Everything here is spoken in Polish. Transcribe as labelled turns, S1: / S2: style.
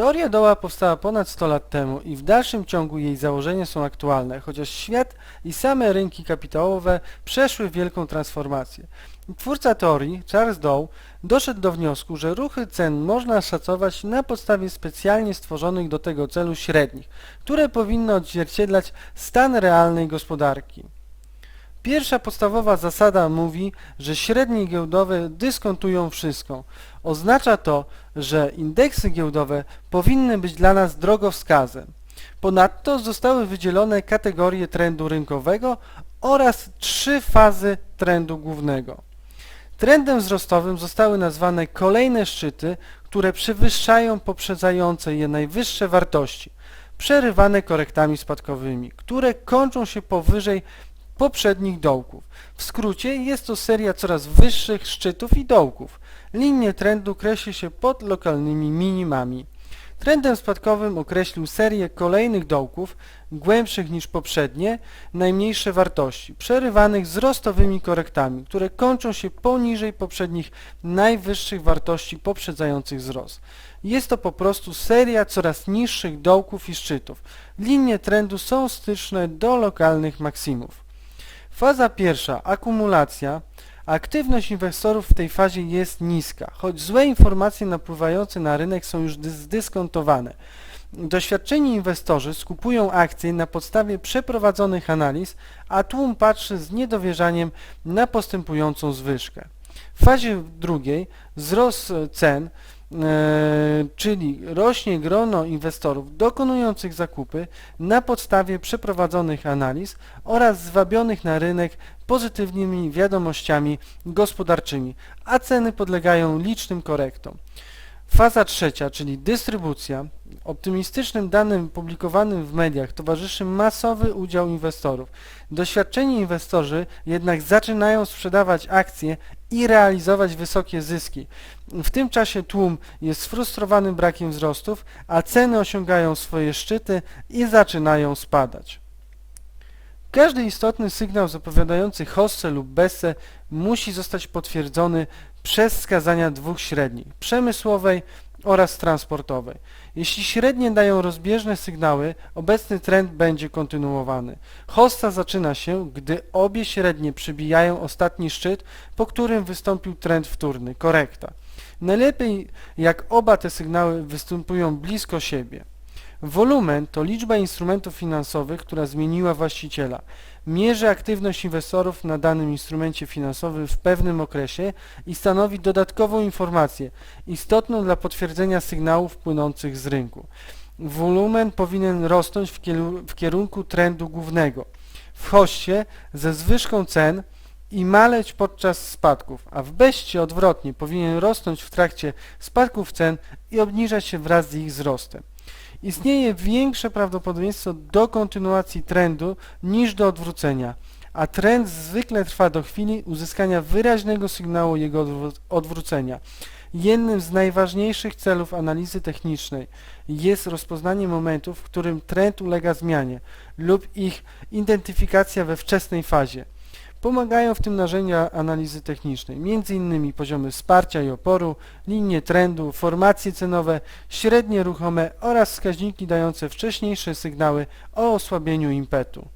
S1: Teoria doła powstała ponad 100 lat temu i w dalszym ciągu jej założenia są aktualne, chociaż świat i same rynki kapitałowe przeszły wielką transformację. Twórca teorii, Charles Dow, doszedł do wniosku, że ruchy cen można szacować na podstawie specjalnie stworzonych do tego celu średnich, które powinny odzwierciedlać stan realnej gospodarki. Pierwsza podstawowa zasada mówi, że średnie giełdowe dyskontują wszystko. Oznacza to, że indeksy giełdowe powinny być dla nas drogowskazem. Ponadto zostały wydzielone kategorie trendu rynkowego oraz trzy fazy trendu głównego. Trendem wzrostowym zostały nazwane kolejne szczyty, które przewyższają poprzedzające je najwyższe wartości, przerywane korektami spadkowymi, które kończą się powyżej poprzednich dołków. W skrócie jest to seria coraz wyższych szczytów i dołków. Linie trendu kreśli się pod lokalnymi minimami. Trendem spadkowym określił serię kolejnych dołków, głębszych niż poprzednie, najmniejsze wartości, przerywanych wzrostowymi korektami, które kończą się poniżej poprzednich najwyższych wartości poprzedzających wzrost. Jest to po prostu seria coraz niższych dołków i szczytów. Linie trendu są styczne do lokalnych maksimów. Faza pierwsza, akumulacja. Aktywność inwestorów w tej fazie jest niska, choć złe informacje napływające na rynek są już zdyskontowane. Doświadczeni inwestorzy skupują akcje na podstawie przeprowadzonych analiz, a tłum patrzy z niedowierzaniem na postępującą zwyżkę. W fazie drugiej wzrost cen czyli rośnie grono inwestorów dokonujących zakupy na podstawie przeprowadzonych analiz oraz zwabionych na rynek pozytywnymi wiadomościami gospodarczymi, a ceny podlegają licznym korektom. Faza trzecia, czyli dystrybucja. Optymistycznym danym publikowanym w mediach towarzyszy masowy udział inwestorów. Doświadczeni inwestorzy jednak zaczynają sprzedawać akcje i realizować wysokie zyski. W tym czasie tłum jest sfrustrowany brakiem wzrostów, a ceny osiągają swoje szczyty i zaczynają spadać. Każdy istotny sygnał zapowiadający hossę lub bessę musi zostać potwierdzony przez wskazania dwóch średnich, przemysłowej oraz transportowej. Jeśli średnie dają rozbieżne sygnały, obecny trend będzie kontynuowany. Hossa zaczyna się, gdy obie średnie przybijają ostatni szczyt, po którym wystąpił trend wtórny, korekta. Najlepiej jak oba te sygnały występują blisko siebie. Wolumen to liczba instrumentów finansowych, która zmieniła właściciela. Mierzy aktywność inwestorów na danym instrumencie finansowym w pewnym okresie i stanowi dodatkową informację, istotną dla potwierdzenia sygnałów płynących z rynku. Wolumen powinien rosnąć w kierunku trendu głównego. W hoście ze zwyżką cen i maleć podczas spadków, a w beście odwrotnie powinien rosnąć w trakcie spadków cen i obniżać się wraz z ich wzrostem. Istnieje większe prawdopodobieństwo do kontynuacji trendu niż do odwrócenia, a trend zwykle trwa do chwili uzyskania wyraźnego sygnału jego odwrócenia. Jednym z najważniejszych celów analizy technicznej jest rozpoznanie momentu, w którym trend ulega zmianie lub ich identyfikacja we wczesnej fazie. Pomagają w tym narzędzia analizy technicznej, m.in. poziomy wsparcia i oporu, linie trendu, formacje cenowe, średnie ruchome oraz wskaźniki dające wcześniejsze sygnały o osłabieniu impetu.